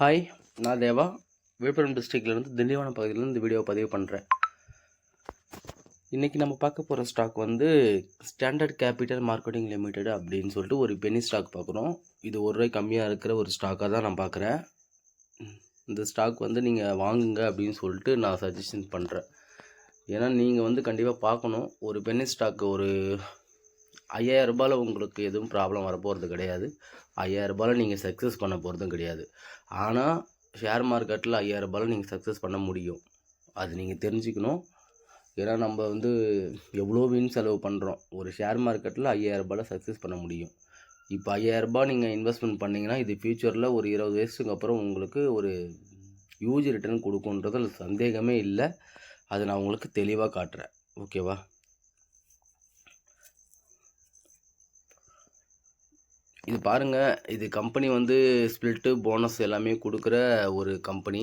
Hi நான் தேவா. விழுப்புரம் டிஸ்ட்ரிக்ட்லேருந்து திண்டிவனம் பகுதியிலேருந்து இந்த வீடியோ பதிவு பண்ணுறேன் இன்றைக்கி நம்ம பார்க்க போகிற ஸ்டாக் வந்து ஸ்டாண்டர்ட் கேபிட்டல் மார்க்கெட்டிங் லிமிடெட் அப்படின்னு சொல்லிட்டு ஒரு பெனி ஸ்டாக் பார்க்குறோம் இது ஒரு ரூபாய் கம்மியாக இருக்கிற ஒரு ஸ்டாக்காக தான் நான் பார்க்குறேன். இந்த ஸ்டாக் வந்து நீங்கள் வாங்குங்க அப்படின்னு சொல்லிட்டு நான் சஜஷன் பண்ணுறேன் ஏன்னா நீங்கள் வந்து கண்டிப்பாக பார்க்கணும். ஒரு பெனி ஸ்டாக் ஒரு ஐயாயிரம் ரூபாயில் உங்களுக்கு எதுவும் ப்ராப்ளம் வரப்போகிறது கிடையாது. ஐயாயிரம் ரூபாயில் நீங்கள் சக்ஸஸ் பண்ண போகிறதும் கிடையாது. ஆனால் ஷேர் மார்க்கெட்டில் ஐயாயிரம் ரூபாயில் நீங்கள் சக்ஸஸ் பண்ண முடியும். அது நீங்கள் தெரிஞ்சுக்கணும். ஏன்னா நம்ம வந்து எவ்வளோ வீண் செலவு பண்ணுறோம் ஒரு ஷேர் மார்க்கெட்டில் ஐயாயிரம் ரூபாயில் சக்ஸஸ் பண்ண முடியும். இப்போ ஐயாயிரம் ரூபாய் நீங்கள் இன்வெஸ்ட்மெண்ட் பண்ணிங்கன்னா இது ஃப்யூச்சரில் ஒரு இருபது வயசுக்கு அப்புறம் உங்களுக்கு ஒரு யூஜி ரிட்டர்ன் கொடுக்குன்றது சந்தேகமே இல்லை. அதை நான் உங்களுக்கு தெளிவாக காட்டுறேன். ஓகேவா இது பாருங்க இது கம்பெனி வந்து ஸ்பிளிட்டு போனஸ் எல்லாமே கொடுக்குற ஒரு கம்பெனி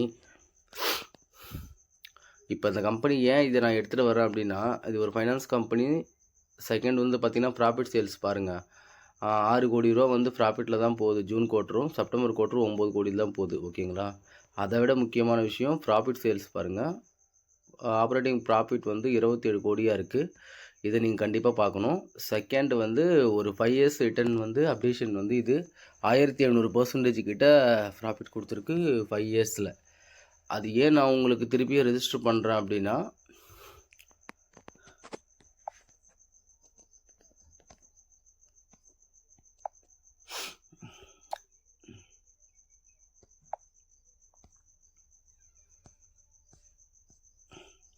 இப்போ இந்த கம்பெனி ஏன் இதை நான் எடுத்துகிட்டு வரேன் அப்படின்னா இது ஒரு ஃபைனான்ஸ் கம்பெனி செகண்ட் வந்து பார்த்திங்கன்னா ப்ராஃபிட் சேல்ஸ் பாருங்கள் ஆறு கோடி ரூபா வந்து ப்ராஃபிட்டில் தான் போகுது. ஜூன் குவார்ட்டரும் செப்டம்பர் குவார்ட்டரும் ஒம்பது கோடி தான் போகுது ஓகேங்களா? அதை விட முக்கியமான விஷயம் ப்ராஃபிட் சேல்ஸ் பாருங்கள் ஆப்ரேட்டிங் ப்ராஃபிட் வந்து இருபத்தேழு கோடியாக இருக்குது இதை நீங்கள் கண்டிப்பாக பார்க்கணும். செகண்ட் வந்து ஒரு ஃபைவ் இயர்ஸ் ரிட்டர்ன் வந்து அப்டேஷன் வந்து இது ஆயிரத்தி எழுநூறு பர்சன்டேஜ் கிட்ட ப்ராஃபிட் கொடுத்துருக்கு ஃபைவ் இயர்ஸில் அது ஏன் நான் உங்களுக்கு திருப்பியும் ரெஜிஸ்டர் பண்ணுறேன் அப்படின்னா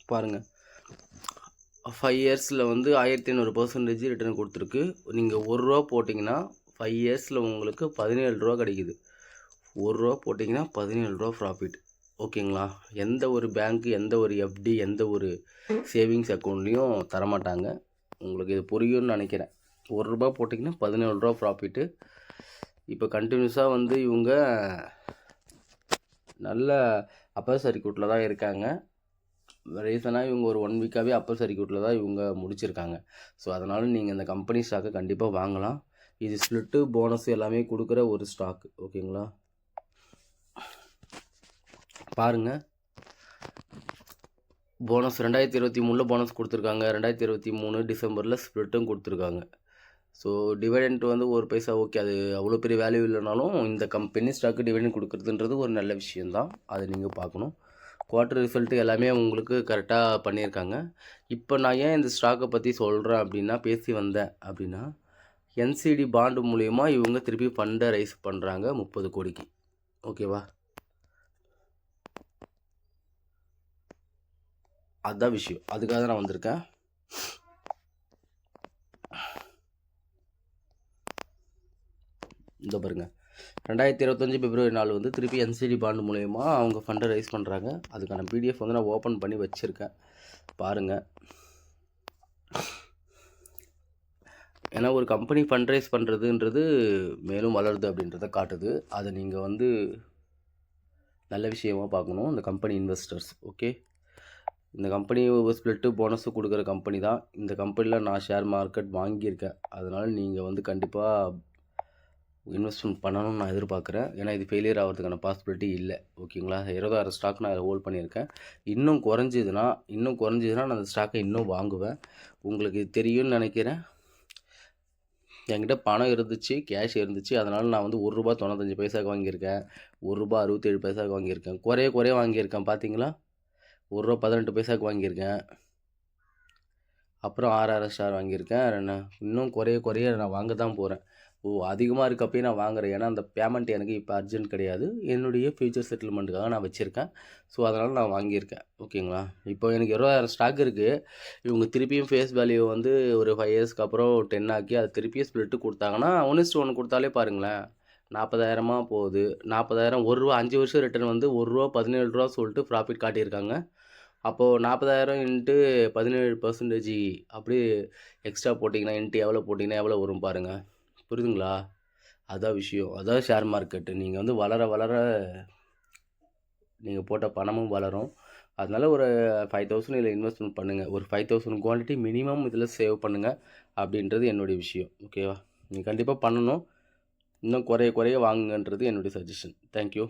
பாருங்கள் ஃபைவ் இயர்ஸில் வந்து ஆயிரத்தி ஐநூறு பர்சன்டேஜ் ரிட்டர்ன் கொடுத்துருக்கு. நீங்கள் ஒரு ரூபா போட்டிங்கன்னா ஃபைவ் இயர்ஸில் உங்களுக்கு பதினேழு ரூபா கிடைக்குது. ஒரு ரூபா போட்டிங்கன்னா பதினேழு ரூபா ப்ராஃபிட் ஓகேங்களா எந்த ஒரு பேங்க்கு எந்த ஒரு எஃப்டி எந்த ஒரு சேவிங்ஸ் அக்கௌண்ட்லேயும் தரமாட்டாங்க. உங்களுக்கு இது புரியும்னு நினைக்கிறேன். ஒரு ரூபா போட்டிங்கன்னா பதினேழு ரூபா ப்ராஃபிட்டு இப்போ கண்டினியூஸாக வந்து இவங்க நல்ல அப்பர் சர்க்கியூட்டில் தான் இருக்காங்க. ரீசனாக இவங்க ஒரு ஒன் வீக்காகவே அப்பர் சர்க்கியூட்டில் தான் இவங்க முடிச்சிருக்காங்க. ஸோ அதனால் நீங்கள் இந்த கம்பெனி ஸ்டாக்கை கண்டிப்பாக வாங்கலாம். இது ஸ்ப்ளிட்டு போனஸ் எல்லாமே கொடுக்குற ஒரு ஸ்டாக் ஓகேங்களா? பாருங்கள் போனஸ் ரெண்டாயிரத்தி இருபத்தி மூணில் போனஸ் கொடுத்துருக்காங்க. ரெண்டாயிரத்தி இருபத்தி மூணு டிசம்பரில் ஸ்ப்ளிட்டும் கொடுத்துருக்காங்க. ஸோ டிவிடெண்ட் வந்து ஒரு பைசா ஓகே அது அவ்வளோ பெரிய வேல்யூ இல்லைனாலும் இந்த கம்பெனி ஸ்டாக்கு டிவிடெண்ட் கொடுக்குறதுன்றது ஒரு நல்ல விஷயந்தான் அதை நீங்கள் பார்க்கணும். குவார்ட்டர் ரிசல்ட்டு எல்லாமே உங்களுக்கு கரெக்டாக பண்ணியிருக்காங்க. இப்போ நான் ஏன் இந்த ஸ்டாக்கை பற்றி சொல்கிறேன் அப்படின்னா பேசி வந்தேன் அப்படின்னா என்சிடி பாண்டு மூலயமா இவங்க திருப்பி ஃபண்டை ரைஸ் பண்ணுறாங்க முப்பது கோடிக்கு. ஓகேவா அதுதான் விஷயம். அதுக்காக தான் நான் வந்திருக்கேன். இந்த பாருங்கள் ரெண்டாயிரத்தி இருபத்தஞ்சி பிப்ரவரி நாலு வந்து திருப்பி என்சிடி பாண்டு மூலயமா அவங்க ஃபண்டை ரைஸ் பண்ணுறாங்க அதுக்கான பிடிஎஃப் வந்து நான் ஓப்பன் பண்ணி வச்சுருக்கேன். பாருங்கள் ஏன்னா ஒரு கம்பெனி ஃபண்ட் ரைஸ் பண்ணுறதுன்றது மேலும் வளருது அப்படின்றத காட்டுது. அதை நீங்கள் வந்து நல்ல விஷயமாக பார்க்கணும். இந்த கம்பெனி இன்வெஸ்டர்ஸ் ஓகே இந்த கம்பெனி ஸ்ப்ளிட்டு போனஸு கொடுக்குற கம்பெனி தான். இந்த கம்பெனியில் நான் ஷேர் மார்க்கெட் வாங்கியிருக்கேன். அதனால் நீங்கள் வந்து கண்டிப்பாக இன்வெஸ்ட்மெண்ட் பண்ணணும்னு நான் எதிர்பார்க்குறேன். ஏன்னா இது ஃபெயிலியர் ஆகிறதுக்கான பாசிபிலிட்டி இல்லை. ஓகேங்களா? இருபதாயிரம் ஸ்டாக் நான் ஹோல்ட் பண்ணியிருக்கேன். இன்னும் குறைஞ்சிதுன்னா இன்னும் குறைஞ்சிதுன்னா நான் அந்த ஸ்டாக்கை இன்னும் வாங்குவேன். உங்களுக்கு தெரியும்னு நினைக்கிறேன். என்கிட்ட பணம் இருந்துச்சு கேஷ் இருந்துச்சு. அதனால் நான் வந்து ஒரு ரூபா தொண்ணூத்தஞ்சு பைசாவுக்கு வாங்கியிருக்கேன். ஒரு ரூபா அறுபத்தேழு பைசாவுக்கு வாங்கியிருக்கேன். குறைய குறைய வாங்கியிருக்கேன் பார்த்தீங்களா ஒரு ரூபா பதினெட்டு பைசாவுக்கு வாங்கியிருக்கேன். அப்புறம் ஆறாயிரம் ஸ்டார் வாங்கியிருக்கேன். இன்னும் குறைய குறைய நான் வாங்க தான் போகிறேன் ஓ அதிகமாக இருக்கப்பயே நான் வாங்குறேன். ஏன்னா அந்த பேமெண்ட் எனக்கு இப்போ அர்ஜென்ட் கிடையாது. என்னுடைய ஃபியூச்சர் செட்டில்மெண்ட்டுக்காக நான் வச்சுருக்கேன். ஸோ அதனால் நான் வாங்கியிருக்கேன். ஓகேங்களா? இப்போ எனக்கு இருபதாயிரம் ஸ்டாக் இருக்குது இவங்க திருப்பியும் ஃபேஸ் வேல்யூ வந்து ஒரு ஃபைவ் இயர்ஸ்க்கு அப்புறம் டென் ஆக்கி அதை திருப்பியும் ஸ்ப்ளிட்டு கொடுத்தாங்கன்னா ஒன்று ஒன்று கொடுத்தாலே பாருங்களேன். நாற்பதாயிரமா போகுது. நாற்பதாயிரம் ஒரு ரூபா அஞ்சு வருஷம் ரிட்டர்ன் வந்து ஒரு ரூபா பதினேழு ரூபா சொல்லிட்டு ப்ராஃபிட் காட்டியிருக்காங்க. அப்போது நாற்பதாயிரம் இன்ட்டு பதினேழு பர்சன்டேஜ் அப்படியே எக்ஸ்ட்ரா போட்டிங்கன்னா இன்ட்டு எவ்வளோ போட்டிங்கன்னா எவ்வளோ வரும் பாருங்கள் புரியுதுங்களா அதான் விஷயம். அதான் ஷேர் மார்க்கெட்டு நீங்கள் வந்து வளர வளர நீங்கள் போட்ட பணமும் வளரும். அதனால் ஒரு ஃபைவ் தௌசண்ட் இதில் இன்வெஸ்ட்மெண்ட் பண்ணுங்கள் ஒரு ஃபைவ் தௌசண்ட் குவான்டிட்டி மினிமம் இதில் சேவ் பண்ணுங்கள் அப்படின்றது என்னுடைய விஷயம். ஓகேவா நீங்கள் கண்டிப்பாக பண்ணணும். இன்னும் குறைய குறைய வாங்குங்கன்றது என்னுடைய சஜஷன் தேங்க்யூ